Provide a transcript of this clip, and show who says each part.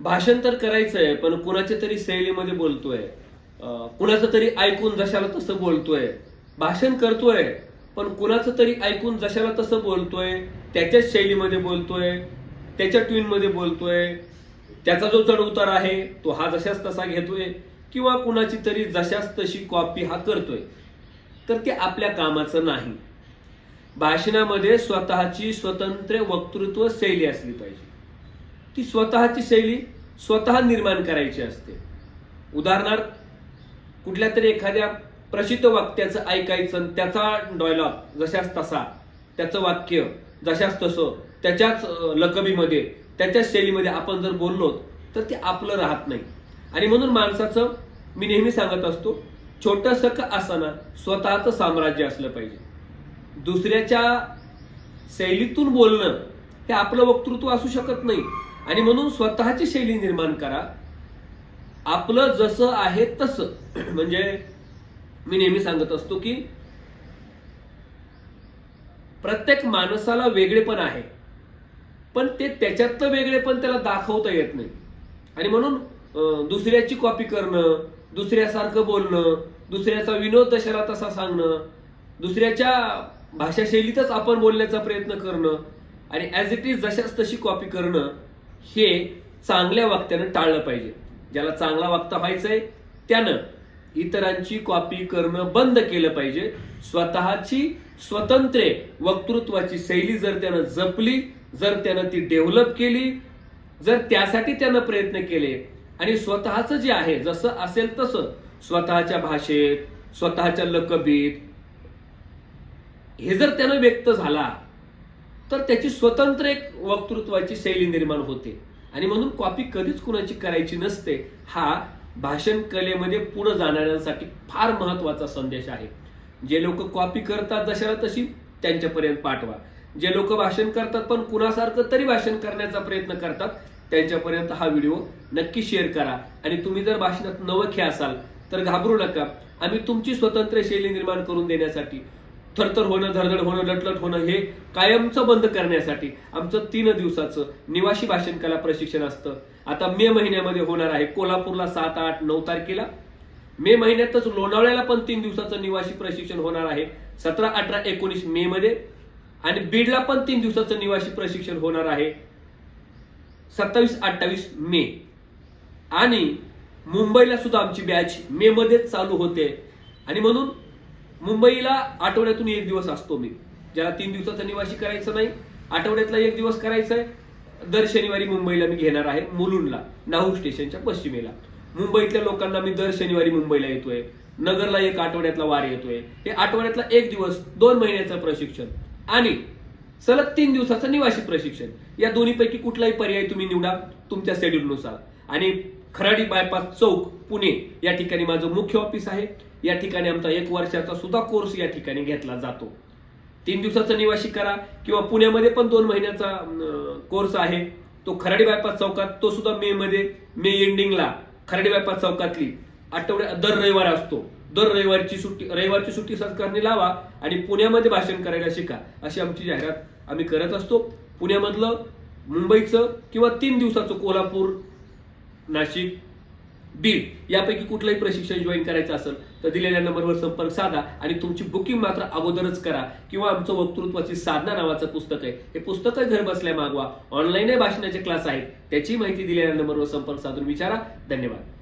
Speaker 1: भाषण तर करायचं आहे पण कुणाच्या तरी शैलीमध्ये बोलतोय. कुणाचं तरी ऐकून जशाला तसं बोलतोय. भाषण करतोय पण कुणाचं तरी ऐकून जशाला तसं बोलतोय त्याच्याच शैलीमध्ये बोलतोय त्याच्या ट्यूनमध्ये बोलतोय. त्याचा जो चढउतार आहे तो हा जशाच तसा घेतोय किंवा कुणाची तरी जशाच तशी कॉपी हा करतोय. तर ते आपल्या कामाचं नाही. भाषणामध्ये स्वतःची स्वतंत्र वक्तृत्व शैली असली पाहिजे. ती स्वतःची शैली स्वतः निर्माण करायची असते. उदाहरणार्थ कुठल्या तरी एखाद्या प्रसिद्ध वाक्याचं ऐकायचं त्याचा डॉयलॉग जशाच तसा त्याचं वाक्य जशाच तसं त्याच्याच लकबीमध्ये त्याच्याच शैलीमध्ये आपण जर बोललो तर ते आपलं राहत नाही. आणि म्हणून माणसाचं मी नेहमी सांगत असतो छोटंसं का असताना स्वतःचं साम्राज्य असलं पाहिजे. दुसऱ्याच्या शैलीतून बोलणं हे आपलं वक्तृत्व असू शकत नाही. आणि म्हणून स्वतःची शैली निर्माण करा. आपलं जसं आहे तसं. म्हणजे मी नेहमी सांगत असतो की प्रत्येक माणसाला वेगळेपण आहे. पण ते त्याच्यातलं वेगळेपण त्याला दाखवता येत नाही. आणि म्हणून दुसऱ्याची कॉपी करणं दुसऱ्यासारखं बोलणं दुसऱ्याचा विनोद तशाला तसा सांगणं दुसऱ्याच्या भाषा शैलीतच आपण बोलण्याचा प्रयत्न करणं आणि ऍज इट इज जशाच तशी कॉपी करणं हे चांगल्या वक्त्यानं टाळलं पाहिजे. ज्याला चांगला वक्ता व्हायचंय त्यानं इतरांची कॉपी करणं बंद केलं पाहिजे. स्वतःची स्वतंत्र वक्तृत्वाची शैली जर त्यानं जपली जर त्यानं ती डेव्हलप केली जर त्यासाठी त्यानं प्रयत्न केले आणि स्वतःचं जे आहे जसं असेल तसं स्वतःच्या भाषेत स्वतःच्या लकबीत हे जर त्यानं व्यक्त झाला तर त्याची स्वतंत्र एक वक्तृत्वाची शैली निर्माण होते. आणि म्हणून कॉपी कधीच कुणाची करायची नसते हा भाषण कलेमध्ये पुढे जाणाऱ्यांसाठी फार महत्त्वाचा संदेश आहे. जे लोक कॉपी करतात जशाला तशी त्यांच्यापर्यंत पाठवा. जे लोक भाषण करतात पण कुणासारखं तरी भाषण करण्याचा प्रयत्न करतात त्यांच्यापर्यंत हा व्हिडिओ नक्की शेअर करा. आणि तुम्ही जर भाषणात नवखे असाल तर घाबरू नका. आम्ही तुमची स्वतंत्र शैली निर्माण करून देण्यासाठी थरथर होणं धडधड होणं लटलट होणं हे कायमचं बंद करण्यासाठी आमचं तीन दिवसाचं निवासी भाषण कला प्रशिक्षण असतं. आता मे महिन्यामध्ये होणार आहे कोल्हापूरला सात आठ नऊ तारखेला. मे महिन्यातच लोणावळ्याला पण तीन दिवसाचं निवासी प्रशिक्षण होणार आहे. सतरा अठरा एकोणीस मे मध्ये. आणि बीडला पण तीन दिवसाचं निवासी प्रशिक्षण होणार आहे. सत्तावीस अठ्ठावीस मे. आणि मुंबईला सुद्धा आमची बॅच मे मध्येच चालू होते. आणि म्हणून मुंबईला आठवड्यातून एक दिवस असतो मी. ज्याला तीन दिवसाचा निवासी करायचं नाही आठवड्यातला एक दिवस करायचा आहे. दर शनिवारी मुंबईला मी घेणार आहे मुलुंडला नाहू स्टेशनच्या पश्चिमेला. मुंबईतल्या लोकांना मी दर शनिवारी मुंबईला येतोय. नगरला एक आठवड्यातला वार येतोय. हे आठवड्यातला एक दिवस दोन महिन्याचं प्रशिक्षण आणि सलग तीन दिवसाचं निवासी प्रशिक्षण. या दोन्हीपैकी कुठलाही पर्याय तुम्ही निवडा तुमच्या शेड्यूलनुसार आणि खराडी बायपास चौक पुणे. या ठिकाणी माझं मुख्य ऑफिस आहे. या ठिकाणी आमचा एक वर्षाचा सुद्धा कोर्स या ठिकाणी घेतला जातो. तीन दिवसाचा निवासी करा किंवा पुण्यामध्ये पण दोन महिन्याचा कोर्स आहे. तो खराडी बायपास चौकात तो सुद्धा मे मध्ये मे एंडिंगला खराडी बायपास चौकातली. आठवड्या दर रविवार असतो. दर रविवारची सुट्टी रविवारची सुट्टी सरकारने लावा आणि पुण्यामध्ये भाषण करायला शिका. अशी आमची जाहिरात आम्ही करत असतो. पुण्यामधलं मुंबईचं किंवा तीन दिवसाचं कोल्हापूर नाशिक बीड यापैकी कुठलंही प्रशिक्षण जॉईन करायचं असेल तर दिलेल्या नंबरवर संपर्क साधा आणि तुमची बुकिंग मात्र अगोदरच करा किंवा आमचं वक्तृत्वाची साधना नावाचं पुस्तक आहे. हे पुस्तकच घर बसल्या मागवा. ऑनलाईनही भाषणाचे क्लास आहेत. त्याची माहिती दिलेल्या नंबरवर संपर्क साधून विचारा. धन्यवाद.